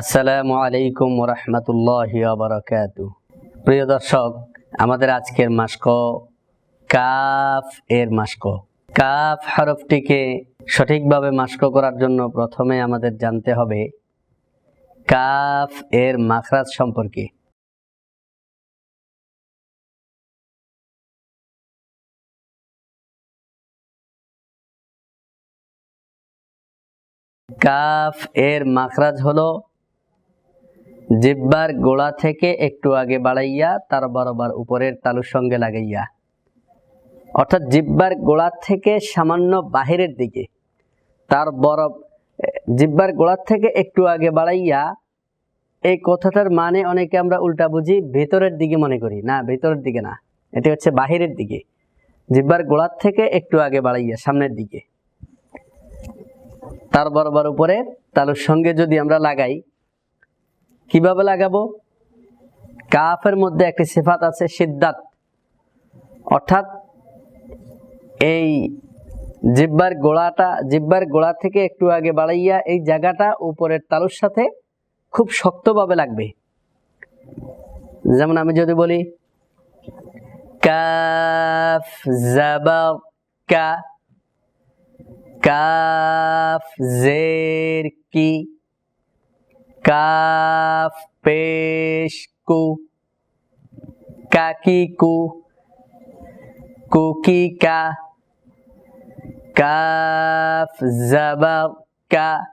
আসসালামু আলাইকুম রহমতুল্লাহ বারকাত প্রিয় দর্শক, আমাদের আজকের মাস্ক, কাফ এর মাস্ক। কাফ হরফটিকে সঠিকভাবে মাস্ক করার জন্য প্রথমে আমাদের জানতে হবে কাফ এর মাখরাজ সম্পর্কে। কাফ এর মাখরাজ হলো জিব্বার গোড়া থেকে একটু আগে বাড়াইয়া তার বরাবর উপরের তালুর সঙ্গে লাগাইয়া। অর্থাৎ জিব্বার গোড়া থেকে সামান্য বাহিরের দিকে তার বরফ, জিব্বার গোড়ার থেকে একটু আগে বাড়াইয়া এই কথাটার মানে অনেকে আমরা উল্টা বুঝি ভেতরের দিকে মনে করি। না, ভেতরের দিকে না, এটি হচ্ছে বাহিরের দিকে। জিব্বার গোড়ার থেকে একটু আগে বাড়াইয়া সামনের দিকে। তার বরাবর উপরে তালুর সঙ্গে যদি আমরা লাগাই, কীভাবে লাগাবো? কাফের মধ্যে একটি সিফাত আছে সিদ্ধাত অর্থাৎ এই জিব্বার গোড়াটা, জিব্বার গোড়া থেকে একটু আগে বাড়াইয়া এই জায়গাটা উপরের তালুর সাথে খুব শক্তভাবে লাগবে। যেমন আমি যদি বলি, কাফ জাবা কা কাফ, জের, কি? কাফ, পেশ, কু। কাকি, কু। কুকি কা? কাফ, জাবা, কা।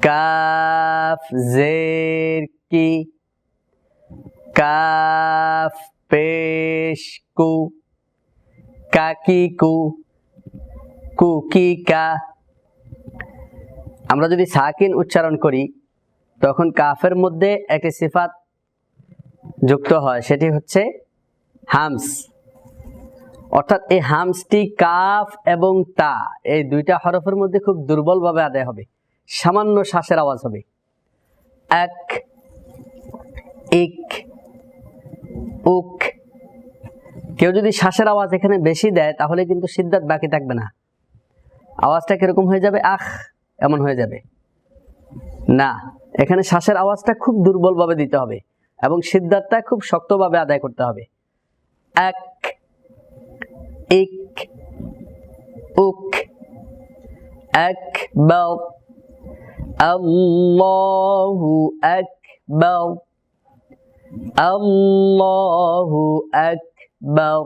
কাফ, জের, কি? কাফ, পেশ, কু। কাকি, কু। কুকিকা আমরা যদি সাকিন উচ্চারণ করি, তখন কাফের মধ্যে একটি সিফাত যুক্ত হয়, সেটি হচ্ছে হামস। অর্থাৎ এই হামসটি কাফ এবং তা, এই দুইটা হরফের মধ্যে খুব দুর্বলভাবে আদায় হবে। সামান্য শ্বাসের আওয়াজ হবে। এক, ইক, উক। কেউ যদি শ্বাসের আওয়াজ এখানে বেশি দেয়, তাহলে কিন্তু সিদ্ধাত বাকি থাকবে না। আওয়াজটা কীরকম হয়ে যাবে? আখ এমন হয়ে যাবে। না, এখানে শ্বাসের আওয়াজটা খুব দুর্বলভাবে দিতে হবে এবং সিদ্ধাতটা খুব শক্তভাবে আদায় করতে হবে। এক, ইক, উক, এক বাউ আল্লাহু আকবার আল্লাহু আকবার।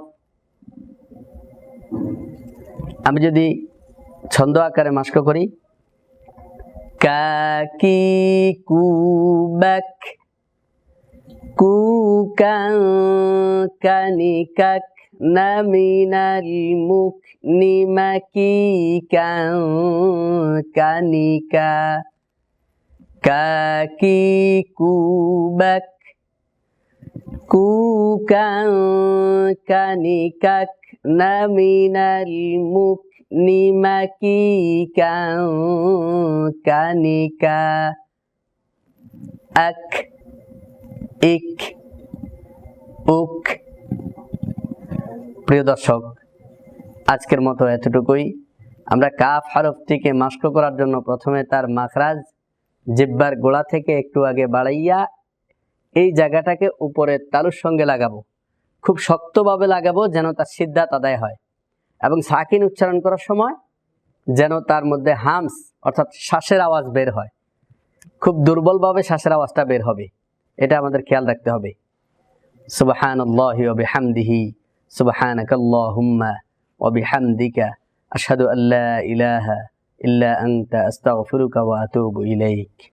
আমি যদি ছন্দ আকারে মাস্ক করি। কাকি কুবাক, কুকাং কানি কাক নামিনাল মুখ নিমাকি কাং কানিকা। কাকি কুবাক, কুকাং কানি কাক নামিনাল মুখ কাং কানিকা। এক ইক, উক। প্রিয় দর্শক, আজকের মতো এতটুকুই। আমরা কাফ হরফটিকে মাস্ক করার জন্য প্রথমে তার মাখরাজ জিব্বার গোড়া থেকে একটু আগে বাড়াইয়া এই জায়গাটাকে উপরের তালুর সঙ্গে লাগাবো। খুব শক্তভাবে লাগাবো যেন তার সিদ্ধাত আদায় হয়। এবং সাকিন উচ্চারণ করার সময় যেন তার মধ্যে হামস, অর্থাৎ শ্বাসের আওয়াজ বের হয়। খুব দুর্বলভাবে শ্বাসের আওয়াজটা বের হবে। এটা আমাদের খেয়াল রাখতে হবে। সুবাহান ওবিহামদিহি সুবাহানাক আল্লাহুম্মা ইল্লা আনতা, আস্তাগফিরুকা ওয়া ইলাইক।